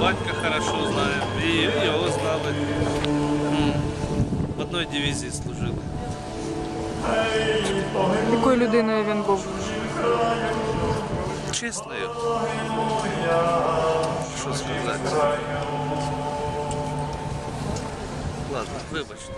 батька хорошо знаємо, і його знали. В одній дивізії служили. Якою людиною він був? Чесною. Що сказати? Ладно, вибачте.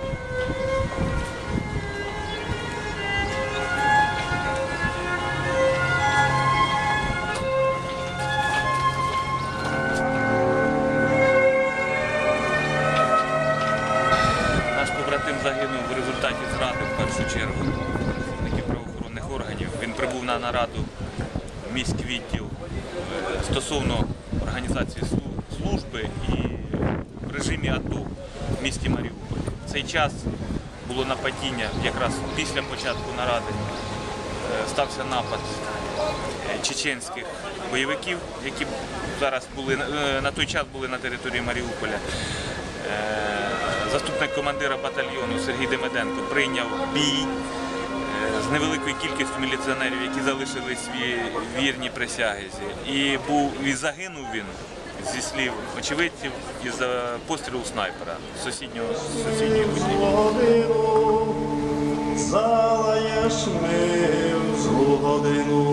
Результаті зради в першу чергу працівників правоохоронних органів. Він прибув на нараду міськвідділ е, стосовно організації служби і в режимі АТО в місті Маріуполь. В цей час було нападіння якраз після початку наради. е, Стався напад е, чеченських бойовиків, які зараз були на той час були на території Маріуполя. Е, Заступник командира батальйону Сергій Демеденко прийняв бій е, з невеликою кількістю міліціонерів, які залишились ві- вірні присязі. І був і загинув він зі слів очевидців із пострілу снайпера з сусіднього сусідньої будівлі. залаєш ми в злу годину.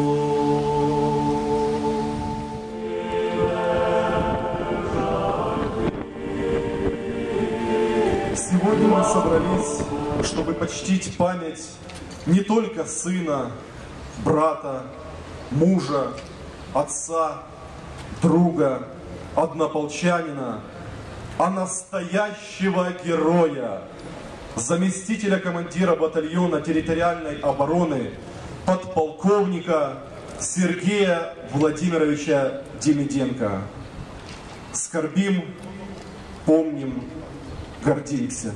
Сегодня мы собрались, чтобы почтить память не только сына, брата, мужа, отца, друга, однополчанина, а настоящего героя, заместителя командира батальона территориальной обороны, подполковника Сергея Владимировича Демиденко. Скорбим, помним, гордимся.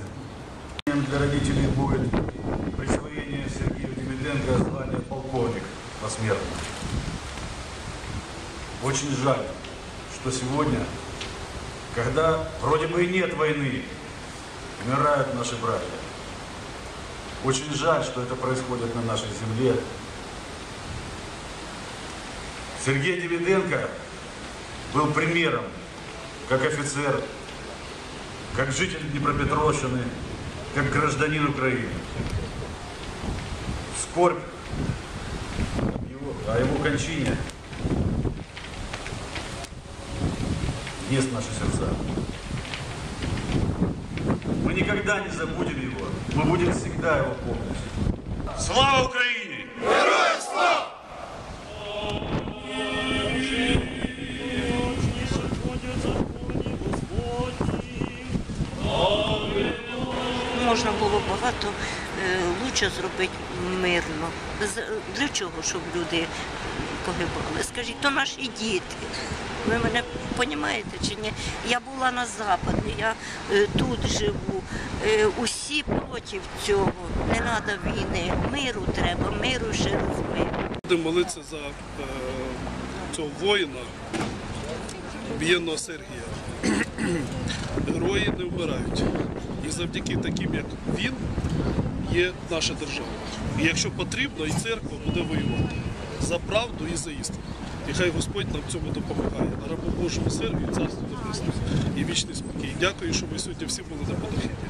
Для родителей будет присвоение Сергею Демиденко звания полковник посмертно. Очень жаль, что сегодня, когда вроде бы и нет войны, умирают наши братья. Очень жаль, что это происходит на нашей земле. Сергей Демиденко был примером, как офицер, как житель Днепропетровщины, как гражданин Украины. Скорбь его- о его кончине ест наши сердца. Мы никогда не забудем его, мы будем всегда его помнить. Слава Украине! Багато е, лучше зробити мирно. Для чого, щоб люди погибали? Скажіть, то наші діти. Ви мене розумієте чи ні? Я була на Западі, я е, тут живу. Е, усі проти цього. Не треба війни. Миру треба, миру ще раз миру. Будемо молитися за цього воїна, воєнного Сергія. Герої не вмирають. І завдяки таким, як він, є наша держава. І якщо потрібно, і церква буде воювати за правду і за істину. І хай Господь нам в цьому допомагає. На рабу Божому Сергію, царство небесне і вічний спокій. Дякую, що ми сьогодні всі були на подохідні.